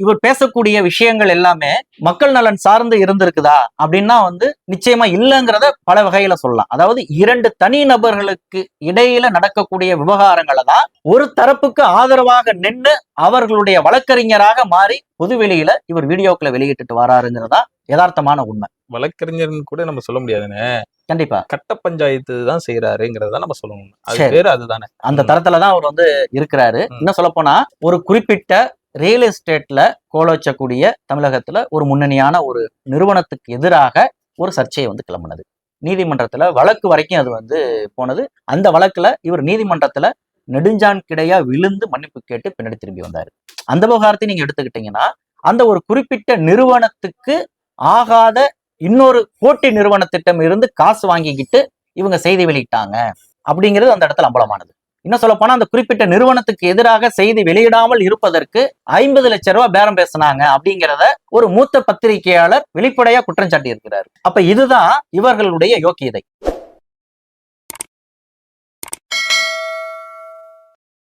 இவர் பேசக்கூடிய விஷயங்கள் எல்லாமே மக்கள் நலன் சார்ந்து இருந்திருக்குதா அப்படின்னா வந்து நிச்சயமா இல்லைங்கிறத பல வகையில சொல்லலாம். அதாவது இரண்டு தனி நபர்களுக்கு இடையில நடக்கக்கூடிய விவகாரங்களை தான் ஒரு தரப்புக்கு ஆதரவாக நின்று அவர்களுடைய வழக்கறிஞராக மாறி பொதுவெளியில இவர் வீடியோக்களை வெளியிட்டுட்டு வராருங்கிறதா யதார்த்தமான உண்மை. வழக்கறிஞர்னு கூட நம்ம சொல்ல முடியாதுன்னு கண்டிப்பா. கட்ட பஞ்சாயத்து தான் செய்யறாருங்கிறத நம்ம சொல்லணும். அது. பேரு அதுதானே. அந்த ம். தரத்துல தான் அவர் வந்து இருக்கிறாரு. இன்னும் சொல்ல போனா ஒரு குறிப்பிட்ட ரியல் எஸ்டேட்ல கோலோச்சக்கூடிய தமிழகத்துல ஒரு முன்னணியான ஒரு நிறுவனத்துக்கு எதிராக ஒரு சர்ச்சையை வந்து கிளம்புனது. நீதிமன்றத்துல வழக்கு வரைக்கும் அது வந்து போனது. அந்த வழக்குல இவர் நீதிமன்றத்துல நெடுஞ்சான் கிடையா விழுந்து மன்னிப்பு கேட்டு பின்னாடி திரும்பி வந்தாரு. அந்த விவகாரத்தை நீங்க எடுத்துக்கிட்டீங்கன்னா அந்த ஒரு குறிப்பிட்ட நிறுவனத்துக்கு ஆகாத இன்னொரு போட்டி நிறுவனத்திட்டம் இருந்து காசு வாங்கிக்கிட்டு இவங்க செய்தி வெளியிட்டாங்க. அப்படிங்கிறது அந்த இடத்துல அம்பலமானது. இன்னும் சொல்ல போனா அந்த குறிப்பிட்ட நிறுவனத்துக்கு எதிராக செய்தி வெளியிடாமல் இருப்பதற்கு ஐம்பது லட்சம் ரூபாய் பேரம் பேசினாங்க அப்படிங்கிறத ஒரு மூத்த பத்திரிகையாளர் வெளிப்படையா குற்றம் சாட்டி இருக்கிறார் அப்ப இதுதான் இவர்களுடைய யோக்கியதை.